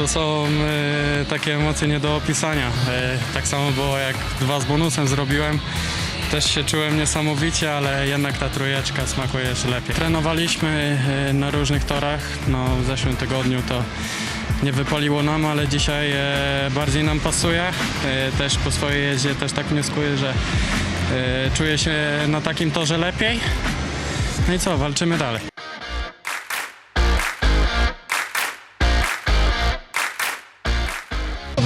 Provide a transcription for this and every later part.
to są e, takie emocje nie do opisania. E, tak samo było jak dwa z bonusem zrobiłem. Też się czułem niesamowicie, ale jednak ta trójeczka smakuje jeszcze lepiej. Trenowaliśmy e, na różnych torach. No, w zeszłym tygodniu to nie wypaliło nam, ale dzisiaj e, bardziej nam pasuje. E, też po swojej jeździe też tak wnioskuję, że e, czuję się na takim torze lepiej. No i co, walczymy dalej.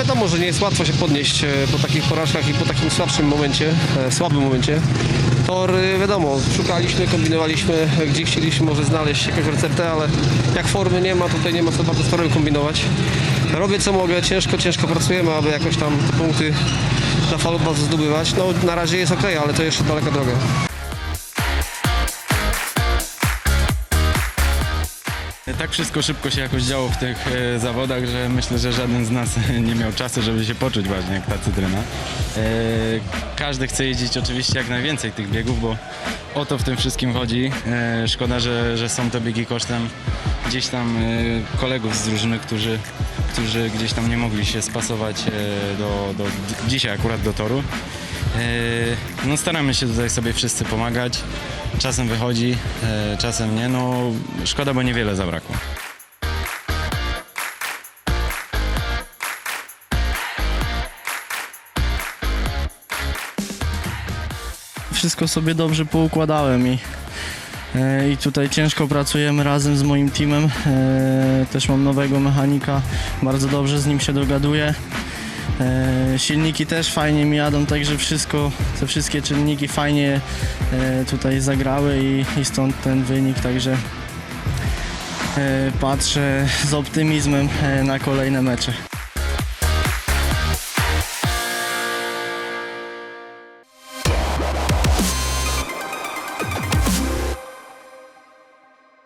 Wiadomo, że nie jest łatwo się podnieść e, po takich porażkach i po takim słabszym momencie, e, słabym momencie. Tor, e, wiadomo, szukaliśmy, kombinowaliśmy, gdzie chcieliśmy może znaleźć jakąś receptę, ale jak formy nie ma, tutaj nie ma co bardzo z torem kombinować. Robię co mogę, ciężko, ciężko pracujemy, aby jakoś tam te punkty na falubaz zdobywać. No na razie jest ok, ale to jeszcze daleka droga. Tak wszystko szybko się jakoś działo w tych e, zawodach, że myślę, że żaden z nas nie miał czasu, żeby się poczuć właśnie jak ta cytryna. E, każdy chce jeździć oczywiście jak najwięcej tych biegów, bo o to w tym wszystkim chodzi. E, szkoda, że, że są te biegi kosztem gdzieś tam e, kolegów z drużyny, którzy, którzy gdzieś tam nie mogli się spasować e, do, do, dzisiaj akurat do toru. E, No staramy się tutaj sobie wszyscy pomagać. Czasem wychodzi, e, czasem nie. No szkoda, bo niewiele zabrakło. wszystko sobie dobrze poukładałem i, e, i tutaj ciężko pracujemy razem z moim teamem. E, Też mam nowego mechanika, bardzo dobrze z nim się dogaduję. E, Silniki też fajnie mi jadą, także wszystko, te wszystkie czynniki fajnie e, tutaj zagrały i, i stąd ten wynik, także e, patrzę z optymizmem na kolejne mecze.